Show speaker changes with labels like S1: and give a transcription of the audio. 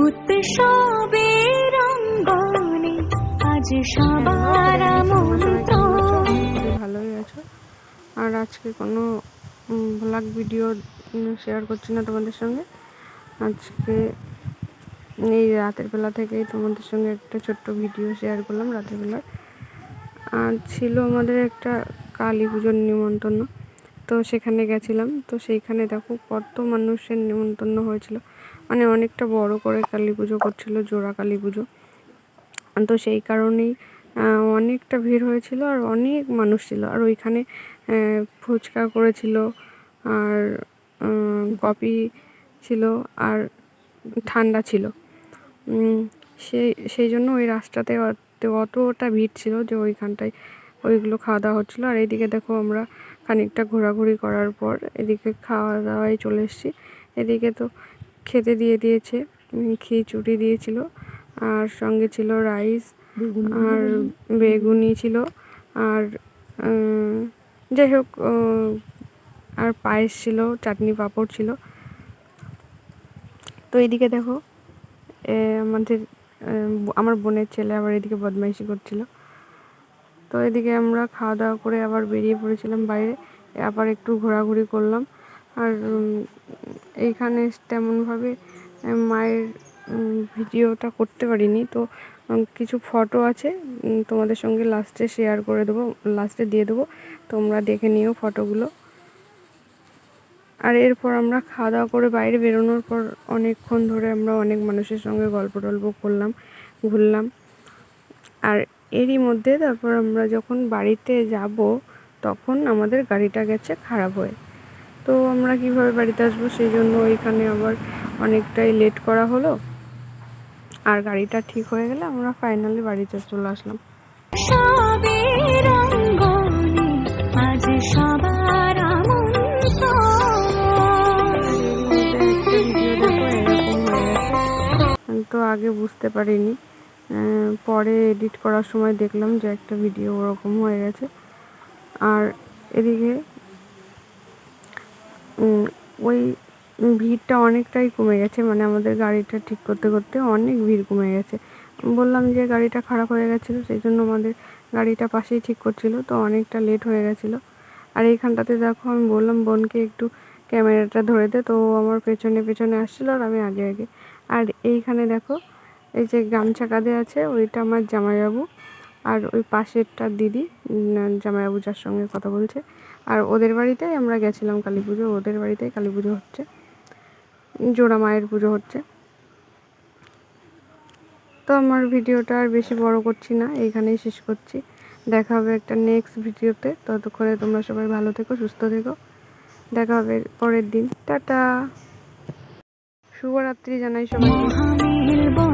S1: উৎসবের অঙ্গনে আজ সবার
S2: ভালোই আছো? আর আজকে কোনো ব্লগ ভিডিও শেয়ার করছি না তোমাদের সঙ্গে। আজকে এই রাতের বেলা থেকেই তোমাদের সঙ্গে একটা ছোট্ট ভিডিও শেয়ার করলাম রাতের বেলা। আর ছিল আমাদের একটা কালী পুজোর নিমন্ত্রণ। তো সেখানে গেছিলাম। তো সেইখানে দেখো কত মানুষের নিমন্ত্রণ হয়েছিল। মানে অনেকটা বড় করে কালী পুজো করছিল, জোড়া কালী পুজো। তো সেই কারণেই অনেকটা ভিড় হয়েছিল আর অনেক মানুষ ছিল। আর ওইখানে ফুচকা করেছিল আর কফি ছিল আর ঠান্ডা ছিল। সেই সেই জন্য ওই রাস্তাতে অতটা ভিড় ছিল যে ওইখানটায় ওইগুলো খাওয়া দাওয়া হচ্ছিল। আর এইদিকে দেখো আমরা খানিকটা ঘোরাঘুরি করার পর এদিকে খাওয়া দাওয়ায় চলে এসেছি। এদিকে তো খেতে দিয়ে দিয়েছে খিচুড়ি দিয়েছিল, আর সঙ্গে ছিল রাইস, আর বেগুনি ছিল, আর যাই হোক আর পায়েস ছিল, চাটনি পাঁপড় ছিল। তো এদিকে দেখো আমাদের আমার বোনের ছেলে আবার এদিকে বদমাইশি করছিল। তো এদিকে আমরা খাওয়া দাওয়া করে আবার বেরিয়ে পড়েছিলাম বাইরে আবার একটু ঘোরাঘুরি করলাম। আর এইখানে তেমনভাবে মায়ের ভিডিওটা করতে পারিনি। তো কিছু ফটো আছে তোমাদের সঙ্গে লাস্টে শেয়ার করে দেবো, লাস্টে দিয়ে দেবো। তোমরা দেখে নিও ফটোগুলো। আর এরপর আমরা খাওয়া দাওয়া করে বাইরে বেরোনোর পর অনেকক্ষণ ধরে আমরা অনেক মানুষের সঙ্গে গল্প টল্প করলাম, ঘুরলাম। আর এরই মধ্যে তারপর আমরা যখন বাড়িতে যাব, তখন আমাদের গাড়িটা গেছে খারাপ হয়ে। তো আমরা কীভাবে বাড়িতে আসব সেই জন্য ওইখানে আবার অনেকটাই লেট করা হলো। আর গাড়িটা ঠিক হয়ে গেলে আমরা ফাইনালি বাড়িতে চলে আসলাম।
S1: সবার
S2: তো আগে বুঝতে পারিনি। পরে এডিট করার সময় দেখলাম যে একটা ভিডিও ওরকম হয়ে গেছে। আর এদিকে ওই ভিড়টা অনেকটাই কমে গেছে। মানে আমাদের গাড়িটা ঠিক করতে করতে অনেক ভিড় কমে গেছে। বললাম যে গাড়িটা খারাপ হয়ে গেছিল সেই জন্য আমাদের গাড়িটা পাশেই ঠিক করছিল, তো অনেকটা লেট হয়ে গেছিল। আর এইখানটাতে দেখো, আমি বললাম, বোনকে একটু ক্যামেরাটা ধরে দে, তো আমার পেছনে পেছনে আসছিল আর আমি আগে আগে। আর এইখানে দেখো, এই যে গামছা কাঁধে আছে, ওইটা আমার জামাইবাবু। আর ওই পাশেরটা দিদি জামাইবাবু যার সঙ্গে কথা বলছে। আর ওদের বাড়িতেই আমরা গেছিলাম কালী পুজো, ওদের বাড়িতেই কালী পুজো হচ্ছে। জোড়া মায়ের পুজো হচ্ছে। তো আমার ভিডিওটা আর বেশি বড় করছি না, এইখানেই শেষ করছি। দেখা হবে একটা নেক্সট ভিডিওতে। ততক্ষণে তোমরা সবাই ভালো থেকো, সুস্থ থেকো। দেখা হবে পরের দিন। টাটা! শুভরাত্রি জানাই
S1: বন